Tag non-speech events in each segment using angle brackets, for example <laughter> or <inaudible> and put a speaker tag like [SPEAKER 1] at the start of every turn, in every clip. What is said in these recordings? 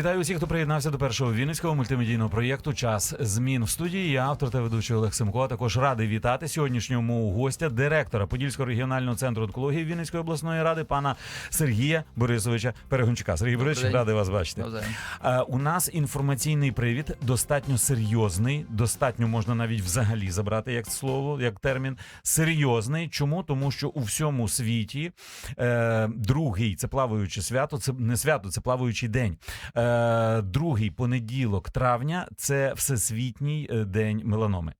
[SPEAKER 1] Вітаю усіх, хто приєднався до першого вінницького мультимедійного проєкту Час змін в студії. Я автор та ведучий Олег Семко. а Також радий вітати сьогоднішнього гостя, директора Подільського регіонального центру онкології Вінницької обласної ради, пана Сергія Борисовича Перегончука. Сергій Борисович, радий вас бачити.
[SPEAKER 2] Навзаєм.
[SPEAKER 1] Е, У нас інформаційний привід достатньо серйозний, достатньо можна навіть взагалі забрати як слово, як термін. Серйозний. Чому? Тому що у всьому світі е, другий це плаваюче свято, це не свято, це плаваючий день. Е, другий понеділок травня це всесвітній е, день меланоми.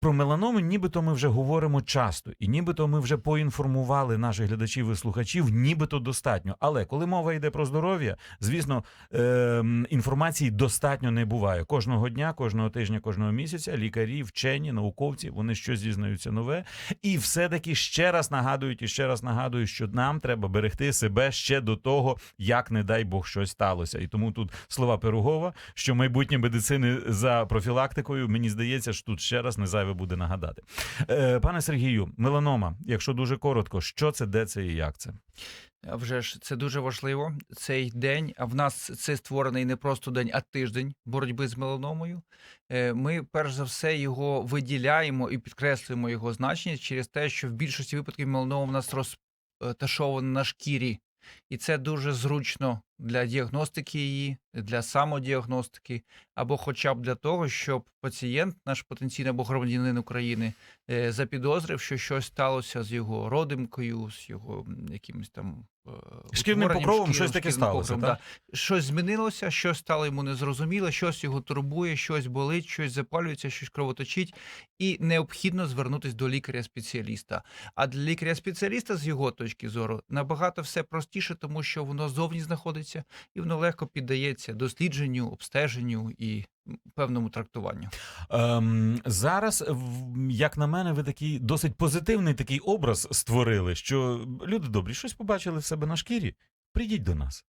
[SPEAKER 1] Про меланому нібито ми вже говоримо часто, і нібито ми вже поінформували наших глядачів і слухачів, нібито достатньо. Але коли мова йде про здоров'я, звісно, ем, інформації достатньо не буває. Кожного дня, кожного тижня, кожного місяця лікарі, вчені, науковці вони щось дізнаються нове, і все-таки ще раз нагадують і ще раз нагадують, що нам треба берегти себе ще до того, як не дай Бог щось сталося. І тому тут слова Пирогова, що майбутнє медицини за профілактикою, мені здається, що тут ще раз не зайве буде нагадати. Е, пане Сергію, меланома, якщо дуже коротко, що це, де це і як це?
[SPEAKER 2] Вже ж це дуже важливо. Цей день, а в нас це створений не просто день, а тиждень боротьби з меланомою. Е, Ми перш за все його виділяємо і підкреслюємо його значення через те, що в більшості випадків меланома в нас розташована на шкірі, і це дуже зручно для діагностики її, для самодіагностики, або хоча б для того, щоб пацієнт, наш потенційний або громадянин України, е, запідозрив, що щось сталося з його родимкою, з його якимось там е,
[SPEAKER 1] Шкірним покровом щось таке сталося,
[SPEAKER 2] покровом,
[SPEAKER 1] так?
[SPEAKER 2] да. Щось змінилося, щось стало йому незрозуміло, щось його турбує, щось болить, щось запалюється, щось кровоточить, і необхідно звернутися до лікаря-спеціаліста. А для лікаря-спеціаліста, з його точки зору, набагато все простіше, тому що воно зовні знаходиться і воно легко піддається дослідженню, обстеженню і певному трактуванню.
[SPEAKER 1] Ем, зараз, як на мене, ви такий досить позитивний такий образ створили, що люди добрі, щось побачили в себе на шкірі. Прийдіть до нас.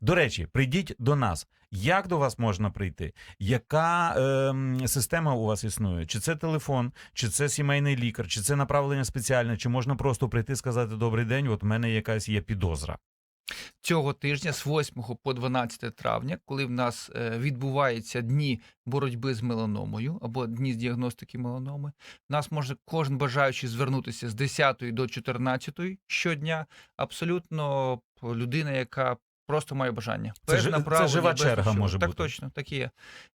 [SPEAKER 1] До речі, прийдіть до нас. Як до вас можна прийти? Яка ем, система у вас існує? Чи це телефон, чи це сімейний лікар, чи це направлення спеціальне, чи можна просто прийти сказати Добрий день, от в мене якась є підозра.
[SPEAKER 2] Цього тижня, з 8 по 12 травня, коли в нас е, відбуваються дні боротьби з меланомою або дні з діагностики меланоми, в нас може кожен бажаючий звернутися з 10 до 14 щодня. Абсолютно людина, яка просто має бажання.
[SPEAKER 1] Це це жива черга може
[SPEAKER 2] так
[SPEAKER 1] бути.
[SPEAKER 2] точно, так і є.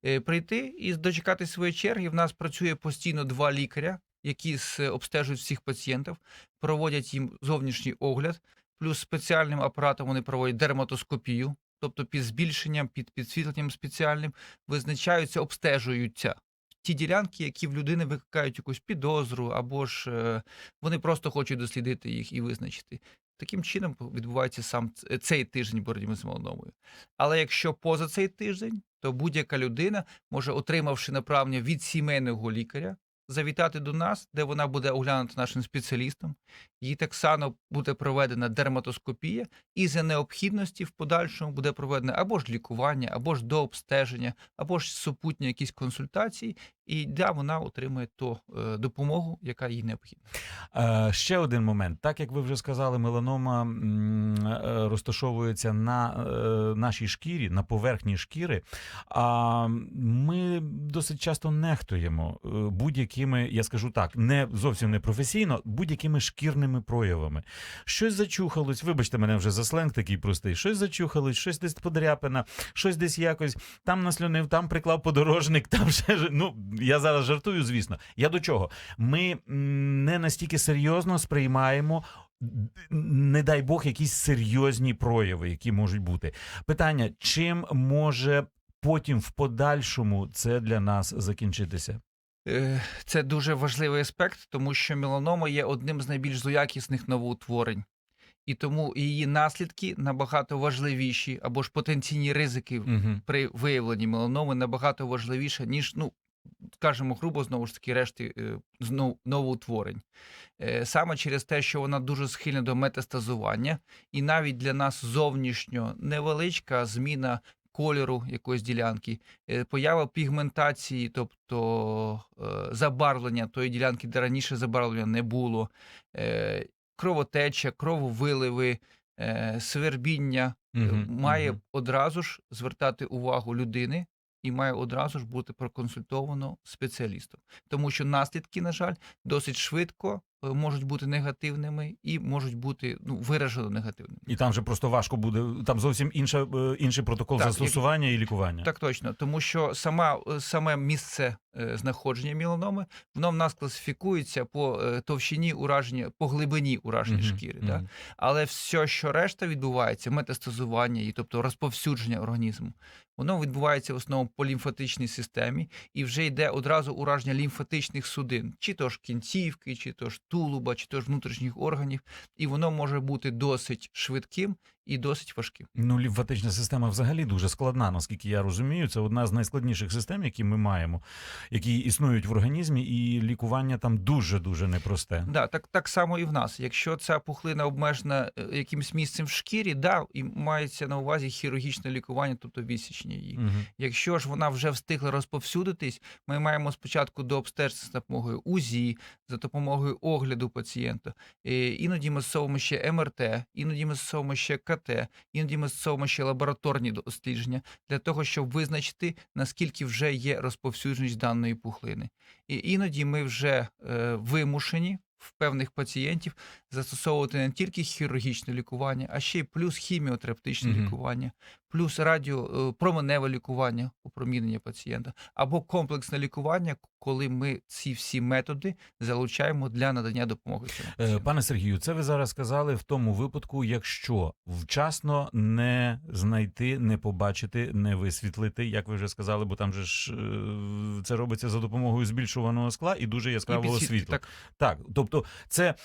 [SPEAKER 2] Е, Прийти і дочекати своєї черги. В нас працює постійно два лікаря, які обстежують всіх пацієнтів, проводять їм зовнішній огляд. Плюс спеціальним апаратом вони проводять дерматоскопію, тобто під збільшенням, під підсвітленням спеціальним, визначаються, обстежуються ті ділянки, які в людини викликають якусь підозру, або ж е, вони просто хочуть дослідити їх і визначити. Таким чином відбувається сам цей тиждень боротьби з меланомою. Але якщо поза цей тиждень, то будь-яка людина може, отримавши направлення від сімейного лікаря, завітати до нас, де вона буде оглянута нашим спеціалістом. Їй так само буде проведена дерматоскопія, і за необхідності в подальшому буде проведено або ж лікування, або ж дообстеження, або ж супутні якісь консультації, і да, вона отримує ту е, допомогу, яка їй необхідна.
[SPEAKER 1] Е, ще один момент. Так як ви вже сказали, меланома е, розташовується на нашій шкірі, на поверхні шкіри. А ми досить часто нехтуємо будь-якими, я скажу так, не зовсім не професійно, будь-якими шкірними проявами. Щось зачухалось, вибачте мене вже за сленг такий простий. Щось зачухалось, щось десь подряпина, щось десь якось там наслюнив, там приклав подорожник, <laughs> там ще ну я зараз жартую, звісно. Я до чого? Ми не настільки серйозно сприймаємо. Не дай Бог, якісь серйозні прояви, які можуть бути. Питання: чим може потім в подальшому це для нас закінчитися?
[SPEAKER 2] Е, Це дуже важливий аспект, тому що меланома є одним з найбільш злоякісних новоутворень. І тому її наслідки набагато важливіші, або ж потенційні ризики
[SPEAKER 1] Угу.
[SPEAKER 2] при виявленні меланоми набагато важливіше, ніж, ну, скажімо, грубо, знову ж таки, решти е, знов- новоутворень. Е, Саме через те, що вона дуже схильна до метастазування, і навіть для нас зовнішньо невеличка зміна кольору якоїсь ділянки, е, поява пігментації, тобто забарвлення тої ділянки, де раніше забарвлення не було, кровотеча, крововиливи, свербіння,
[SPEAKER 1] Мгм,
[SPEAKER 2] має
[SPEAKER 1] мгм.
[SPEAKER 2] одразу ж звертати увагу людини і має одразу ж бути проконсультовано спеціалістом. Тому що наслідки, на жаль, досить швидко можуть бути негативними і можуть бути ну, виражено негативними.
[SPEAKER 1] І там же просто важко буде. Там зовсім інша, е, інший протокол
[SPEAKER 2] Так,
[SPEAKER 1] застосування і лікування.
[SPEAKER 2] Так точно, тому що сама, е, саме місце е, знаходження міланоми, воно в нас класифікується по е, товщині ураження, по глибині ураження
[SPEAKER 1] Мгм,
[SPEAKER 2] шкіри.
[SPEAKER 1] мгм.
[SPEAKER 2] Да? Але все, що решта відбувається, метастазування, і, тобто розповсюдження організму, воно відбувається в основному по лімфатичній системі, і вже йде одразу ураження лімфатичних судин, чи то ж кінцівки, чи то ж тулуба, чи то ж внутрішніх органів, і воно може бути досить швидким і досить важким.
[SPEAKER 1] Ну, лімфатична система взагалі дуже складна, наскільки я розумію. Це одна з найскладніших систем, які ми маємо, які існують в організмі, і лікування там дуже дуже непросте.
[SPEAKER 2] Да, так, так само і в нас. Якщо ця пухлина обмежена е, якимось місцем в шкірі, да, і мається на увазі хірургічне лікування, тобто відсічення її.
[SPEAKER 1] Мгм.
[SPEAKER 2] Якщо ж вона вже встигла розповсюдитись, ми маємо спочатку до обстежитися за допомогою УЗІ, за допомогою огляду пацієнта. Е, Іноді ми застосовуємо ще МРТ, іноді ми застосовуємо ще КТ, іноді ми застосовуємо ще лабораторні дослідження для того, щоб визначити, наскільки вже є розповсюдженість даної пухлини. І іноді ми вже е, вимушені в певних пацієнтів застосовувати не тільки хірургічне лікування, а ще й плюс хіміотерапевтичне
[SPEAKER 1] Мгм.
[SPEAKER 2] лікування, плюс радіо е, променеве лікування, опромінення пацієнта, або комплексне лікування, коли ми ці всі методи залучаємо для надання допомоги
[SPEAKER 1] Е. Пане Сергію, це ви зараз сказали в тому випадку, якщо вчасно не знайти, не побачити, не висвітлити, як ви вже сказали, бо там же ж е, це робиться за допомогою збільшуваного скла і дуже яскравого світла.
[SPEAKER 2] Так,
[SPEAKER 1] Так, тобто це.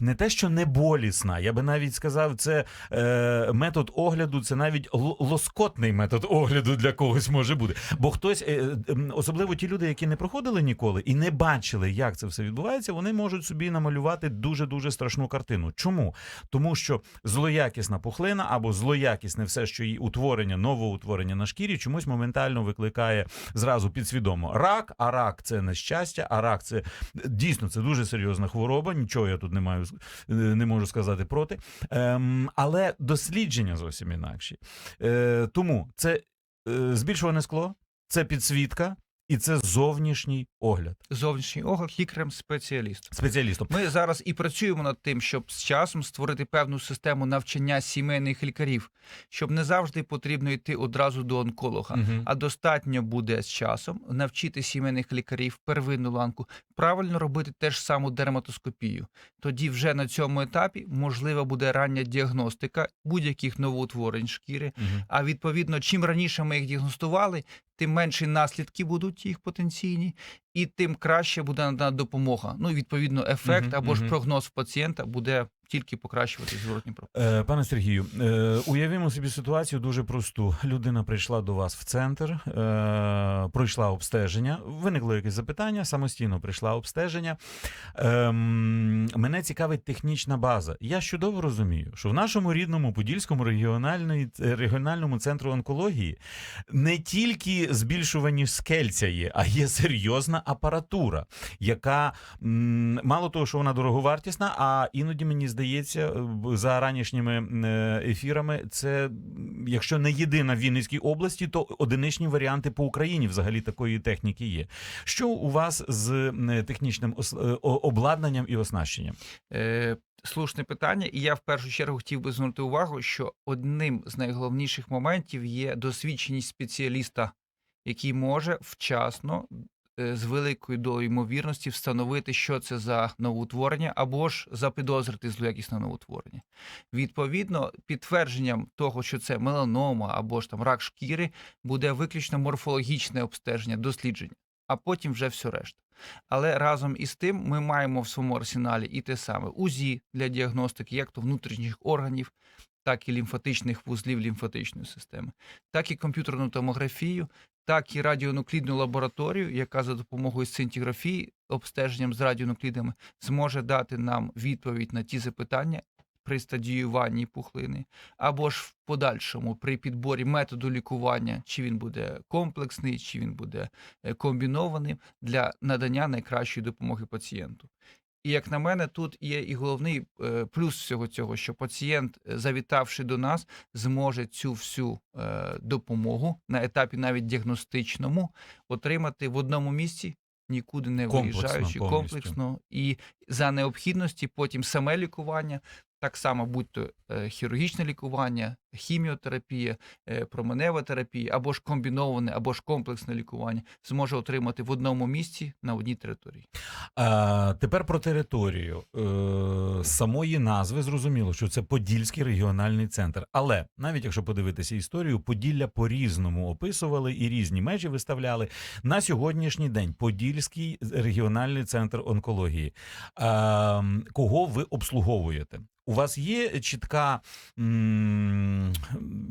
[SPEAKER 1] Не те, що не болісна, я би навіть сказав, це е, метод огляду, це навіть лоскотний метод огляду для когось може бути. Бо хтось, е, особливо ті люди, які не проходили ніколи і не бачили, як це все відбувається, вони можуть собі намалювати дуже дуже страшну картину. Чому? Тому що злоякісна пухлина або злоякісне все, що її утворення, новоутворення на шкірі, чомусь моментально викликає зразу підсвідомо рак. А рак це нещастя, а рак це дійсно це дуже серйозна хвороба. Нічого я тут не маю е, не можу сказати проти. Ем, але дослідження зовсім інакші. Е, тому це е, збільшуване скло, це підсвітка і це зовнішній огляд
[SPEAKER 2] зовнішній огляд лікарем-спеціалістом.
[SPEAKER 1] спеціалістом.
[SPEAKER 2] Ми зараз і працюємо над тим, щоб з часом створити певну систему навчання сімейних лікарів, щоб не завжди потрібно йти одразу до онколога.
[SPEAKER 1] Мгм.
[SPEAKER 2] А достатньо буде з часом навчити сімейних лікарів первинну ланку правильно робити теж саму дерматоскопію. Тоді вже на цьому етапі можлива буде рання діагностика будь-яких новоутворень шкіри.
[SPEAKER 1] Мгм.
[SPEAKER 2] А відповідно, чим раніше ми їх діагностували, тим менші наслідки будуть їх потенційні, і тим краще буде надана допомога. Ну і відповідно ефект або ж прогноз пацієнта буде тільки покращувати зворотні про.
[SPEAKER 1] Е, Пане Сергію, е, уявімо собі ситуацію дуже просту. Людина прийшла до вас в центр, е, пройшла обстеження, виникло якесь запитання, самостійно прийшла обстеження. Ем, мене цікавить технічна база. Я чудово розумію, що в нашому рідному Подільському регіональному центру онкології не тільки збільшувані скельця є, а є серйозна апаратура, яка мало того, що вона дороговартісна, а іноді мені здається, за ранішніми е, ефірами, це якщо не єдина в Вінницькій області, то одиничні варіанти по Україні взагалі такої техніки є. Що у вас з технічним е, обладнанням і оснащенням?
[SPEAKER 2] Е, слушне питання, і я в першу чергу хотів би звернути увагу, що одним з найголовніших моментів є досвідченість спеціаліста, який може вчасно. Е, З великою долею ймовірності встановити, що це за новоутворення, або ж запідозрити злоякісне новоутворення. Відповідно, підтвердженням того, що це меланома або ж там рак шкіри, буде виключно морфологічне обстеження, дослідження, а потім вже все решта. Але разом із тим ми маємо в своєму арсеналі і те саме УЗІ для діагностики, як то внутрішніх органів, так і лімфатичних вузлів лімфатичної системи, так і комп'ютерну томографію, так і радіонуклідну лабораторію, яка за допомогою сцинтіграфії, обстеженням з радіонуклідами, зможе дати нам відповідь на ті запитання, при стадіюванні пухлини, або ж в подальшому при підборі методу лікування, чи він буде комплексний, чи він буде е, комбінований для надання найкращої допомоги пацієнту. І як на мене, тут є і головний е, плюс всього цього, що пацієнт, е, завітавши до нас, зможе цю всю е, допомогу на етапі навіть діагностичному отримати в одному місці, нікуди не
[SPEAKER 1] Комплексно,
[SPEAKER 2] виїжджаючи,
[SPEAKER 1] повністю.
[SPEAKER 2] комплексно і за необхідності потім саме лікування. Так само, будь то е, хірургічне лікування, хіміотерапія, е, променева терапія, або ж комбіноване, або ж комплексне лікування, зможе отримати в одному місці на одній території.
[SPEAKER 1] А, тепер про територію. Е, самої назви зрозуміло, що це Подільський регіональний центр. Але навіть якщо подивитися історію, Поділля по-різному описували і різні межі виставляли. На сьогоднішній день Подільський регіональний центр онкології. А, кого ви обслуговуєте? У вас є чітка,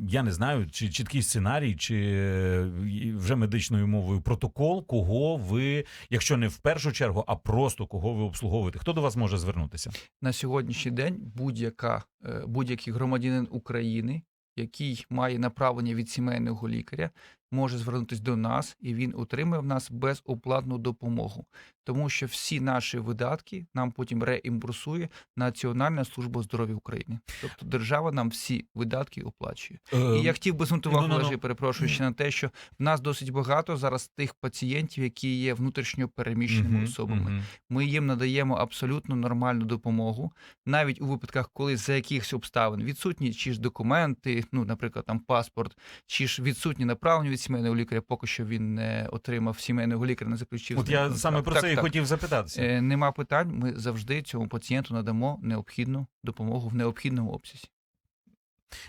[SPEAKER 1] я не знаю, чи чіткий сценарій, чи е, вже медичною мовою протокол, кого ви якщо не в першу чергу, а просто кого ви обслуговуєте. Хто до вас може звернутися?
[SPEAKER 2] На сьогоднішній день будь-яка, е, будь-який громадянин України, який має направлення від сімейного лікаря, може звернутися до нас, і він отримає в нас безоплатну допомогу, тому що всі наші видатки нам потім реімбурсує Національна служба здоров'я України. Тобто держава нам всі видатки оплачує. І я хотів би звернути увагу,
[SPEAKER 1] ну-ну-ну.
[SPEAKER 2] Перепрошую ще на те, що в нас досить багато зараз тих пацієнтів, які є внутрішньо переміщеними особами. Ми їм надаємо абсолютно нормальну допомогу, навіть у випадках, коли за якихось обставин відсутні чи ж документи, ну, наприклад, там паспорт, чи ж відсутні направлення від сімейного лікаря, поки що він не отримав сімейного лікаря, не заключив.
[SPEAKER 1] От я саме про це
[SPEAKER 2] так.
[SPEAKER 1] хотів запитатися.
[SPEAKER 2] Е, Нема питань. Ми завжди цьому пацієнту надамо необхідну допомогу в необхідному обсязі.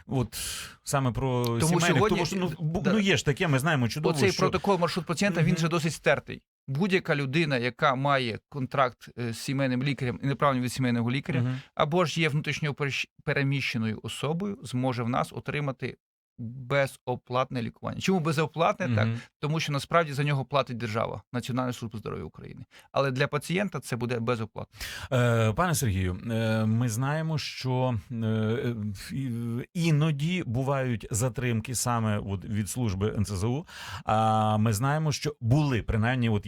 [SPEAKER 1] От саме про
[SPEAKER 2] Тому
[SPEAKER 1] сімейних,
[SPEAKER 2] сьогодні-
[SPEAKER 1] тому що ну,
[SPEAKER 2] да.
[SPEAKER 1] ну є ж таке, ми знаємо чудово,
[SPEAKER 2] Оцей
[SPEAKER 1] що
[SPEAKER 2] протокол маршрут пацієнта він вже досить стертий. Будь-яка людина, яка має контракт е, з сімейним лікарем і направлення від сімейного лікаря,
[SPEAKER 1] Мгм.
[SPEAKER 2] або ж є внутрішньо переміщеною особою, зможе в нас отримати безоплатне лікування. Чому безоплатне? Так, тому що насправді за нього платить держава, Національна служба здоров'я України. Але для пацієнта це буде безоплатно.
[SPEAKER 1] Е, Пане Сергію, е, ми знаємо, що е, іноді бувають затримки саме от від служби НСЗУ. А ми знаємо, що були принаймні, от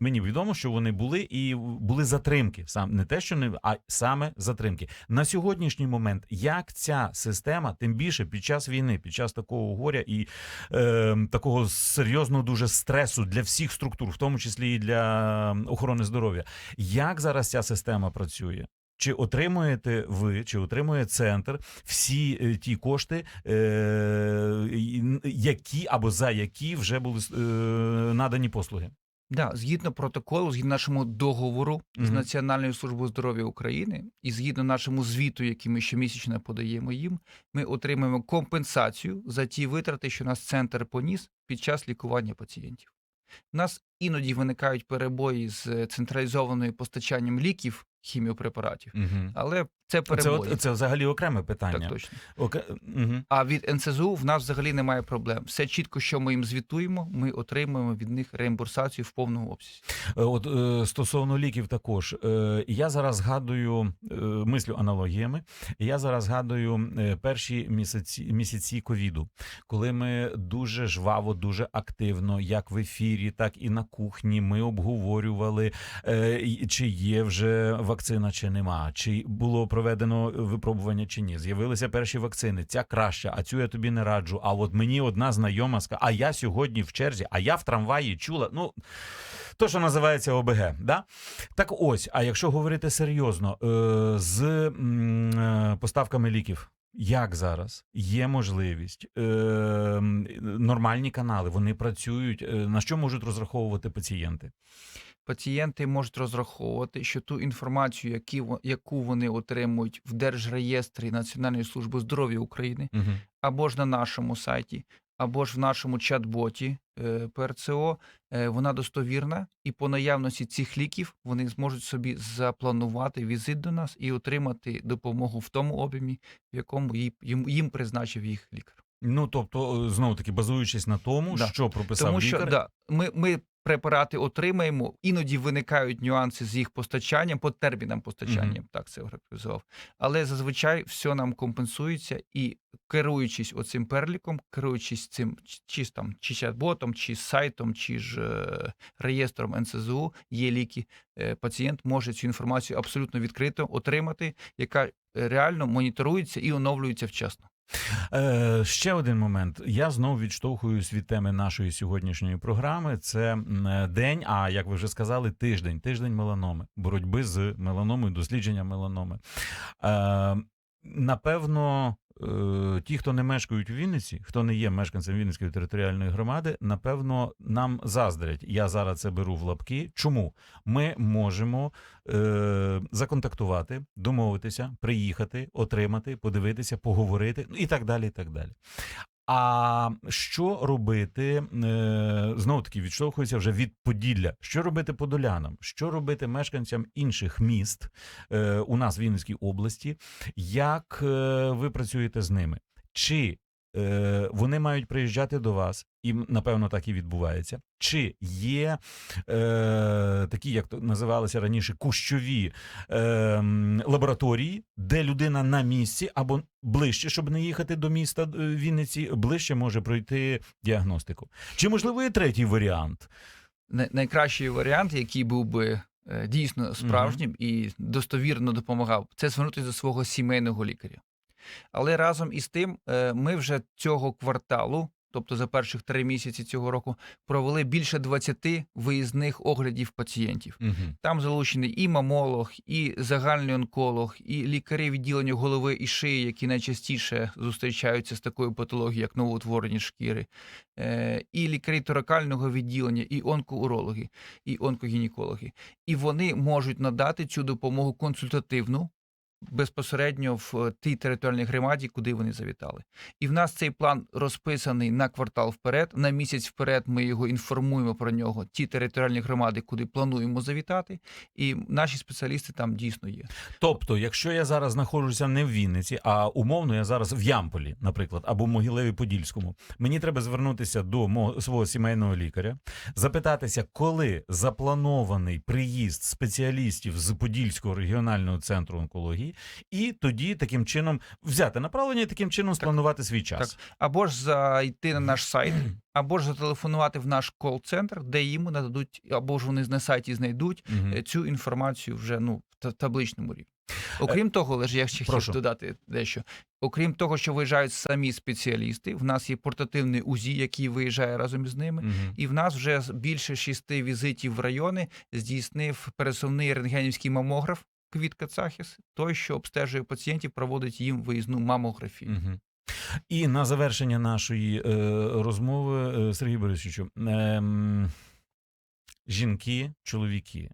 [SPEAKER 1] мені відомо, що вони були і були затримки. Сам не те, що не а саме затримки на сьогоднішній момент. Як ця система, тим більше під час війни, під час такого горя і е, такого серйозного дуже стресу для всіх структур, в тому числі і для охорони здоров'я. Як зараз ця система працює? Чи отримуєте ви, чи отримує центр всі е, ті кошти, е, які або за які вже були е, надані послуги?
[SPEAKER 2] Да, згідно протоколу, згідно нашому договору з
[SPEAKER 1] Мгм.
[SPEAKER 2] Національною службою здоров'я України і згідно нашому звіту, який ми щомісячно подаємо їм, ми отримуємо компенсацію за ті витрати, що наш центр поніс під час лікування пацієнтів. У нас іноді виникають перебої з централізованою постачанням ліків, хіміопрепаратів,
[SPEAKER 1] Угу.
[SPEAKER 2] але це
[SPEAKER 1] Це,
[SPEAKER 2] перебої.
[SPEAKER 1] от, це взагалі окреме питання.
[SPEAKER 2] Так точно.
[SPEAKER 1] Оке... Угу.
[SPEAKER 2] А від НСЗУ в нас взагалі немає проблем. Все чітко, що ми їм звітуємо, ми отримуємо від них реімбурсацію в повному обсязі.
[SPEAKER 1] Е, От е, стосовно ліків, також е, я зараз згадую мислю аналогіями. Я зараз згадую перші місяці місяці ковіду, коли ми дуже жваво, дуже активно, як в ефірі, так і на кухні, ми обговорювали, чи є вже вакцина, чи нема, чи було проведено випробування, чи ні. З'явилися перші вакцини. Ця краща, а цю я тобі не раджу. А от мені одна знайома сказала, а я сьогодні в черзі, а я в трамваї чула. Ну то, що називається ОБГ. Да? Так ось, а якщо говорити серйозно, е, з е, поставками ліків. Як зараз є можливість е, нормальні канали, вони працюють. На що можуть розраховувати пацієнти?
[SPEAKER 2] Пацієнти можуть розраховувати, що ту інформацію, які, яку вони отримують в Держреєстрі Національної служби здоров'я України,
[SPEAKER 1] Угу.
[SPEAKER 2] або ж на нашому сайті, або ж в нашому чат-боті е, ПРЦО, е, вона достовірна, і по наявності цих ліків вони зможуть собі запланувати візит до нас і отримати допомогу в тому об'ємі, в якому їм, їм призначив їх лікар.
[SPEAKER 1] Ну тобто, знову таки, базуючись на тому,
[SPEAKER 2] Да.
[SPEAKER 1] що прописав
[SPEAKER 2] Тому
[SPEAKER 1] лікар.
[SPEAKER 2] да, ми, ми препарати отримаємо. Іноді виникають нюанси з їх постачанням по термінам постачання,
[SPEAKER 1] Мгм.
[SPEAKER 2] так це характеризував. Але зазвичай все нам компенсується і керуючись оцим переліком, керуючись цим чи там чи чат-ботом, чи сайтом, чи ж е, реєстром НСЗУ, є ліки. е, Пацієнт може цю інформацію абсолютно відкрито отримати, яка реально моніторується і оновлюється вчасно.
[SPEAKER 1] Е, ще один момент. Я знову відштовхуюсь від теми нашої сьогоднішньої програми. Це е, день, а як ви вже сказали, тиждень, тиждень меланоми, боротьби з меланомою, дослідження меланоми. Е, напевно. Е, Ті, хто не мешкають у Вінниці, хто не є мешканцем Вінницької територіальної громади, напевно, нам заздрять. Я зараз це беру в лапки. Чому ми можемо е, законтактувати, домовитися, приїхати, отримати, подивитися, поговорити, ну і так далі. і так далі. А що робити е, знову таки відштовхується вже від Поділля? Що робити подолянам? Що робити мешканцям інших міст е, у нас в Вінницькій області? Як е, ви працюєте з ними? Чи е, вони мають приїжджати до вас, і напевно так і відбувається? Чи є е, такі, як то називалися раніше, кущові е, лабораторії, де людина на місці або ближче, щоб не їхати до міста е, Вінниці, ближче може пройти діагностику? Чи можливо є третій варіант?
[SPEAKER 2] Най- найкращий варіант, який був би е, дійсно справжнім і достовірно допомагав, це звернутися до свого сімейного лікаря. Але разом із тим, е, ми вже цього кварталу, тобто за перших три місяці цього року, провели більше 20 виїзних оглядів пацієнтів.
[SPEAKER 1] Угу.
[SPEAKER 2] Там залучений і мамолог, і загальний онколог, і лікарі відділення голови і шиї, які найчастіше зустрічаються з такою патологією, як новоутворені шкіри, е, і лікарі торакального відділення, і онкоурологи, і онкогінекологи. І вони можуть надати цю допомогу консультативну. Безпосередньо в е, тій територіальній громаді, куди вони завітали, і в нас цей план розписаний на квартал вперед. На місяць вперед ми його інформуємо про нього. Ті територіальні громади, куди плануємо завітати, і наші спеціалісти там дійсно є.
[SPEAKER 1] Тобто, якщо я зараз знаходжуся не в Вінниці, а умовно я зараз в Ямполі, наприклад, або в Могилеві Подільському, мені треба звернутися до мого свого сімейного лікаря, запитатися, коли запланований приїзд спеціалістів з Подільського регіонального центру онкології, і тоді таким чином взяти направлення і таким чином спланувати свій час. Так.
[SPEAKER 2] Або ж зайти на наш сайт, <clears throat> або ж зателефонувати в наш кол-центр, де їм нададуть, або ж вони на сайті знайдуть е, цю інформацію вже ну в табличному рівні. Окрім того, лише я ще
[SPEAKER 1] прошу.
[SPEAKER 2] хотів додати дещо. Окрім того, що виїжджають самі спеціалісти, в нас є портативний УЗІ, який виїжджає разом із ними.
[SPEAKER 1] Мгм.
[SPEAKER 2] І в нас вже більше шести візитів в райони здійснив пересувний рентгенівський мамограф Квітка Цахіс, той, що обстежує пацієнтів, проводить їм виїзну мамографію.
[SPEAKER 1] Угу. І на завершення нашої е, розмови, е, Сергій Борисовичу, е, жінки, чоловіки,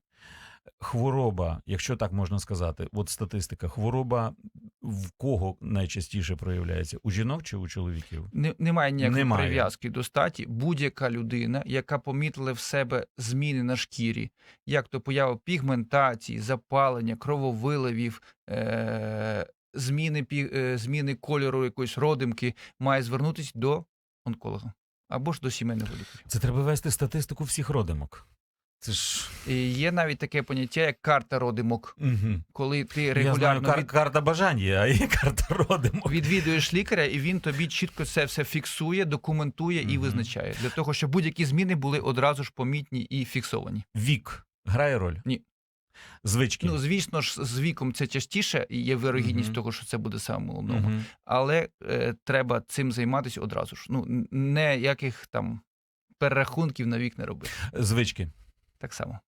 [SPEAKER 1] хвороба, якщо так можна сказати, от статистика, хвороба в кого найчастіше проявляється? У жінок чи у чоловіків?
[SPEAKER 2] Не, немає ніякої
[SPEAKER 1] Немає.
[SPEAKER 2] прив'язки до статі. Будь-яка людина, яка помітила в себе зміни на шкірі, як то поява пігментації, запалення, крововиливів, е- зміни, е- зміни кольору якоїсь родимки, має звернутися до онколога або ж до сімейного лікаря.
[SPEAKER 1] Це треба вести статистику всіх родимок. Це ж
[SPEAKER 2] І є навіть таке поняття, як карта родимок,
[SPEAKER 1] угу.
[SPEAKER 2] коли ти
[SPEAKER 1] я знаю,
[SPEAKER 2] регулярно
[SPEAKER 1] кар-
[SPEAKER 2] від...
[SPEAKER 1] карта бажань є, а є карта родимок.
[SPEAKER 2] відвідуєш лікаря, і він тобі чітко це все фіксує, документує і
[SPEAKER 1] Мгм.
[SPEAKER 2] визначає для того, щоб будь-які зміни були одразу ж помітні і фіксовані.
[SPEAKER 1] Вік грає роль?
[SPEAKER 2] Ні.
[SPEAKER 1] Звички.
[SPEAKER 2] Ну, звісно ж, з віком це частіше, і є вирогідність
[SPEAKER 1] Мгм.
[SPEAKER 2] того, що це буде саме головному.
[SPEAKER 1] Мгм.
[SPEAKER 2] Але е, треба цим займатися одразу ж. Ну, н- ніяких там перерахунків на вік не робити.
[SPEAKER 1] Звички.
[SPEAKER 2] Так само.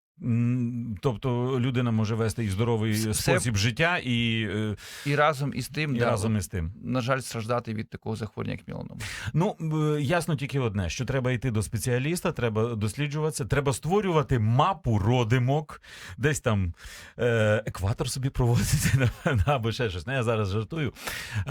[SPEAKER 1] Тобто людина може вести і здоровий
[SPEAKER 2] Все-
[SPEAKER 1] спосіб життя, і, е,
[SPEAKER 2] І разом із тим,
[SPEAKER 1] і
[SPEAKER 2] да,
[SPEAKER 1] разом із тим.
[SPEAKER 2] на жаль, страждати від такого захворювання, як меланома.
[SPEAKER 1] Ну е, ясно тільки одне: що треба йти до спеціаліста, треба досліджуватися, треба створювати мапу родимок, десь там е, екватор собі проводити <laughs> або ще щось. Ну, я зараз жартую. Е,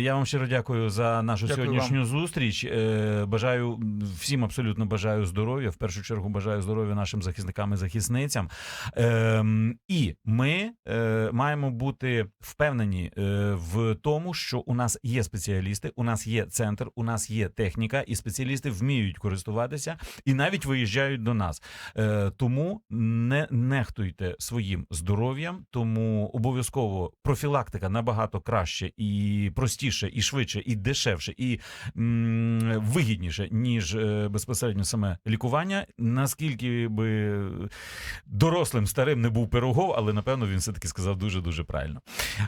[SPEAKER 1] я вам щиро дякую за нашу
[SPEAKER 2] Дякую
[SPEAKER 1] сьогоднішню зустріч. Е, бажаю всім абсолютно бажаю здоров'я. В першу чергу бажаю здоров'я нашим захисникам і захисницям. Ем, і ми е, маємо бути впевнені е, в тому, що у нас є спеціалісти, у нас є центр, у нас є техніка, і спеціалісти вміють користуватися і навіть виїжджають до нас. Е, тому не нехтуйте своїм здоров'ям, тому обов'язково профілактика набагато краще і простіше, і швидше, і дешевше, і м, вигідніше, ніж безпосередньо саме лікування. Наскільки би дорослим старим не був пирогов, але напевно він все таки сказав дуже дуже правильно.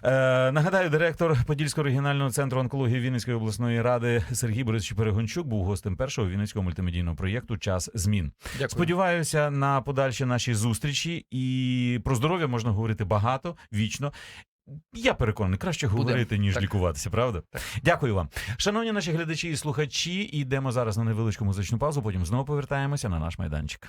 [SPEAKER 1] Е, нагадаю, директор Подільського регіонального центру онкології Вінницької обласної ради Сергій Борисович Перегончук був гостем першого вінницького мультимедійного проєкту Час змін.
[SPEAKER 2] Дякую.
[SPEAKER 1] Сподіваюся на подальші наші зустрічі, і про здоров'я можна говорити багато, вічно. Я переконаний, краще говорити, ніж
[SPEAKER 2] Так.
[SPEAKER 1] лікуватися, правда?
[SPEAKER 2] Так.
[SPEAKER 1] Дякую вам. Шановні наші глядачі і слухачі, йдемо зараз на невеличку музичну паузу, потім знову повертаємося на наш майданчик.